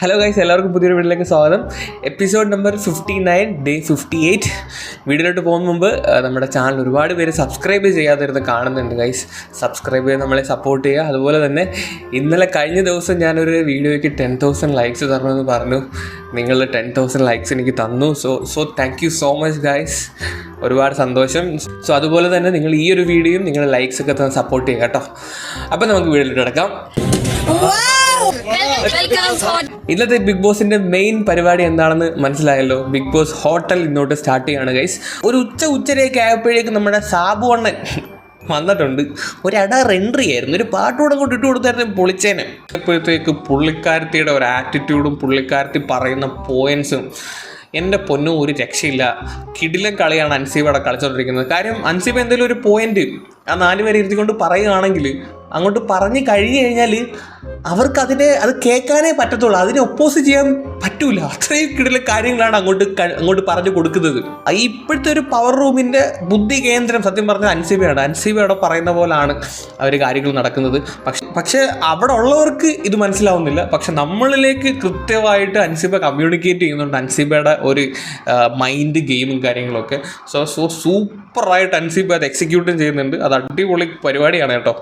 Hello guys എല്ലാവർക്കും പുതിയൊരു വീട്ടിലേക്ക് സ്വാഗതം. Episode number fifty nine day fifty eight വീഡിയോയിലോട്ട് പോകുന്ന മുമ്പ് നമ്മുടെ ചാനൽ ഒരുപാട് പേര് സബ്സ്ക്രൈബ് ചെയ്യാതിരുന്ന് കാണുന്നുണ്ട് ഗൈസ് സബ്സ്ക്രൈബ് ചെയ്ത് നമ്മളെ സപ്പോർട്ട് ചെയ്യുക. അതുപോലെ തന്നെ ഇന്നലെ കഴിഞ്ഞ ദിവസം ഞാനൊരു വീഡിയോയ്ക്ക് ടെൻ തൗസൻഡ് ലൈക്സ് തരണമെന്ന് പറഞ്ഞു. നിങ്ങൾ ടെൻ തൗസൻഡ് ലൈക്സ് എനിക്ക് തന്നു. So so thank you so much guys ഒരുപാട് സന്തോഷം. സോ അതുപോലെ തന്നെ നിങ്ങൾ ഈ ഒരു വീഡിയോയും നിങ്ങളുടെ ലൈക്സ് ഒക്കെ തന്നെ സപ്പോർട്ട് ചെയ്യുക കേട്ടോ. അപ്പോൾ നമുക്ക് വീഡിയോയിലോട്ട് കിടക്കാം. ഇന്നത്തെ ബിഗ് ബോസിന്റെ മെയിൻ പരിപാടി എന്താണെന്ന് മനസ്സിലായല്ലോ? ബിഗ് ബോസ് ഹോട്ടൽ ഇന്നോട്ട് സ്റ്റാർട്ട് ചെയ്യാണ് ഗൈസ് ഒരു ഉച്ച ഉച്ചരയൊക്കെ ആയപ്പോഴേക്കും നമ്മുടെ സാബു അണ്ണൻ വന്നിട്ടുണ്ട്. ഒരു ഒരട എൻട്രി ആയിരുന്നു. ഒരു പാട്ടുകൂടെ കൊണ്ട് ഇട്ട് കൊടുത്തായിരുന്നു പൊളിച്ചേനെ. ഇപ്പോഴത്തേക്ക് പുള്ളിക്കാരത്തിയുടെ ഒരു ആറ്റിറ്റ്യൂഡും പുള്ളിക്കാരത്തി പറയുന്ന പോയിന്റ്സും എന്റെ പൊന്നും ഒരു രക്ഷയില്ല. കിടിലൻ കളിയാണ് അൻസീബ് അവിടെ കളിച്ചുകൊണ്ടിരിക്കുന്നത് കാര്യം അൻസീബ് എന്തെങ്കിലും ഒരു പോയിന്റ് ആ നാല് പേരെ ഇരുത്തിക്കൊണ്ട് പറയുകയാണെങ്കിൽ അങ്ങോട്ട് പറഞ്ഞു കഴിഞ്ഞു കഴിഞ്ഞാൽ അവർക്ക് അതിനെ അത് കേൾക്കാനേ പറ്റത്തുള്ളൂ. അതിനെ ഒപ്പോസ് ചെയ്യാൻ പറ്റൂല. അത്രയും കിടല കാര്യങ്ങളാണ് അങ്ങോട്ട് അങ്ങോട്ട് പറഞ്ഞു കൊടുക്കുന്നത്. ഇപ്പോഴത്തെ ഒരു പവർ റൂമിന്റെ ബുദ്ധി കേന്ദ്രം സത്യം പറഞ്ഞാൽ അൻസീബയാണ്. അൻസിബി അവിടെ പറയുന്ന പോലാണ് അവർ കാര്യങ്ങൾ നടക്കുന്നത്. പക്ഷെ പക്ഷെ അവിടെ ഉള്ളവർക്ക് ഇത് മനസ്സിലാവുന്നില്ല. പക്ഷെ നമ്മളിലേക്ക് കൃത്യമായിട്ട് അൻസിബ കമ്മ്യൂണിക്കേറ്റ് ചെയ്യുന്നുണ്ട്. അൻസിബയുടെ ഒരു മൈൻഡ് ഗെയിമും കാര്യങ്ങളൊക്കെ. സോ സോ സൂപ്പറായിട്ട് അൻസിബ അത് എക്സിക്യൂട്ടും ചെയ്യുന്നുണ്ട്. അത് അടിപൊളി പരിപാടിയാണ് കേട്ടോ.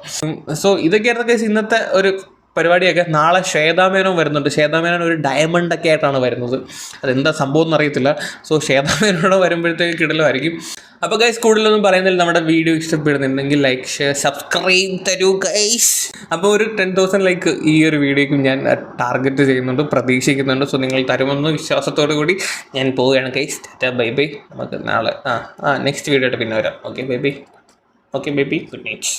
സോ ഇതൊക്കെയായിരുന്നു കേസ് ഇന്നത്തെ ഒരു പരിപാടിയൊക്കെ നാളെ ശ്വേതാമേനോൻ വരുന്നുണ്ട്. ശ്വേതാമേനോൻ ഒരു ഡയമണ്ട് ഒക്കെ ആയിട്ടാണ് വരുന്നത്. അതെന്താ സംഭവം എന്ന് അറിയത്തില്ല. സോ ശ്വേതാമേനോട് വരുമ്പോഴത്തേക്ക് കിടലുമായിരിക്കും. അപ്പോൾ ഗൈസ് കൂടുതലൊന്നും പറയുന്നില്ല നമ്മുടെ വീഡിയോ ഇഷ്ടപ്പെടുന്നുണ്ടെങ്കിൽ ലൈക്ക് ഷെയർ സബ്സ്ക്രൈബ് തരൂ ഗൈസ് അപ്പോൾ ഒരു ടെൻ തൗസൻഡ് ലൈക്ക് ഈ ഒരു വീഡിയോക്കും ഞാൻ ടാർഗറ്റ് ചെയ്യുന്നുണ്ട് പ്രതീക്ഷിക്കുന്നുണ്ട്. സോ നിങ്ങൾ തരുമെന്ന് വിശ്വാസത്തോടു കൂടി ഞാൻ പോവുകയാണ് ഗൈസ് ബൈ ബൈ നമുക്ക് നാളെ ആ ആ നെക്സ്റ്റ് വീഡിയോ ആയിട്ട് പിന്നെ വരാം. Okay bye bye okay bye bye good night